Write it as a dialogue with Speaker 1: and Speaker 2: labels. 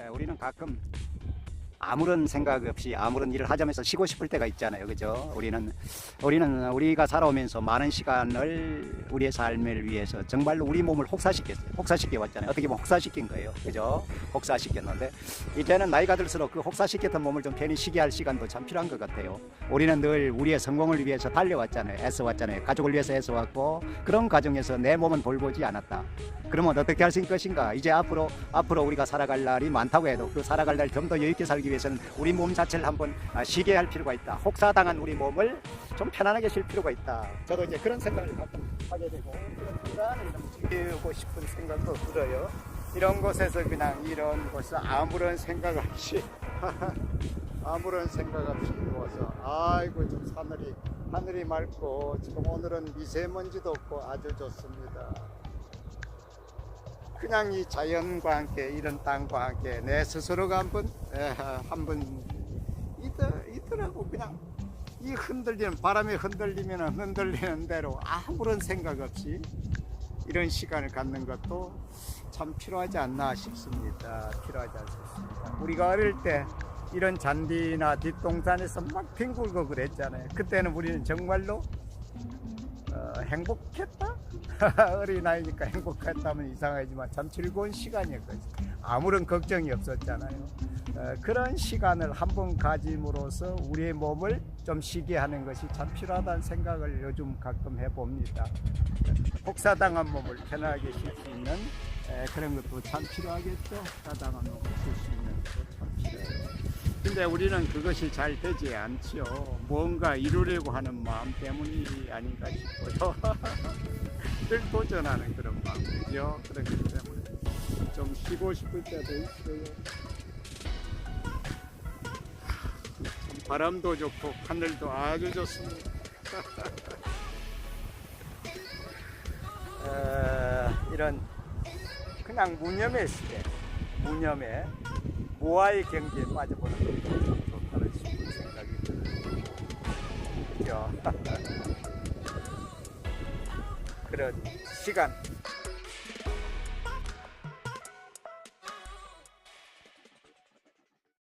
Speaker 1: 에, 우리는 가끔 아무런 생각 없이 아무런 일을 하자면서 쉬고 싶을 때가 있잖아요. 그죠? 우리는 우리는 우리가 살아오면서 많은 시간을 우리의 삶을 위해서 정말로 우리 몸을 혹사시켰어요. 혹사시켜 왔잖아요. 어떻게 보면 혹사시킨 거예요. 그죠? 혹사시켰는데 이제는 나이가 들수록 그 혹사시켰던 몸을 좀 편히 쉬게 할 시간도 참 필요한 것 같아요. 우리는 늘 우리의 성공을 위해서 달려왔잖아요. 애써왔잖아요. 가족을 위해서 애써왔고 그런 과정에서 내 몸은 돌보지 않았다. 그러면 어떻게 할수 있을 것인가? 이제 앞으로 앞으로 우리가 살아갈 날이 많다고 해도 그 살아갈 날 좀 더 여유 있게 살기 위해 서는 우리 몸 자체를 한번 아, 쉬게 할 필요가 있다. 혹사당한 우리 몸을 좀 편안하게 쉴 필요가 있다. 저도 이제 그런 생각을 하게 되고 불안을 좀 즐기고 싶은 생각도 들어요. 이런 곳에서 그냥 이런 곳에서 아무런 생각 없이 아무런 생각 없이 누워서 아이고 좀 하늘이 하늘이 맑고 지금 오늘은 미세먼지도 없고 아주 좋습니다. 그냥 이 자연과 함께 이런 땅과 함께 내 스스로가 한번 에, 한번 있더, 있더라고 그냥 이 흔들리는 바람에 흔들리면 흔들리는 대로 아무런 생각 없이 이런 시간을 갖는 것도 참 필요하지 않나 싶습니다. 필요하지 않습니다. 우리가 어릴 때 이런 잔디나 뒷동산에서 막 뒹굴고 그랬잖아요. 그때는 우리는 정말로 어, 행복했다? 어린아이니까 행복했다면 이상하지만 참 즐거운 시간이었거든요. 아무런 걱정이 없었잖아요. 어, 그런 시간을 한번 가짐으로써 우리의 몸을 좀 쉬게 하는 것이 참 필요하다는 생각을 요즘 가끔 해봅니다. 혹사당한 몸을 편하게 쉴 수 있는 에, 그런 것도 참 필요하겠죠. 혹사당한 몸을 쉴 수 있는 것도 참 필요해요. 근데 우리는 그것이 잘 되지 않지요. 뭔가 이루려고 하는 마음 때문이 아닌가 싶어요. 늘 도전하는 그런 마음이죠. 그렇기 때문에 좀 쉬고 싶을 때도 있어요. 바람도 좋고 하늘도 아주 좋습니다. 어, 이런 그냥 무념에 있을 때 무념에 무아의 경지에 빠져보는 것도 참 좋다는 생각이. 그죠? 그런 시간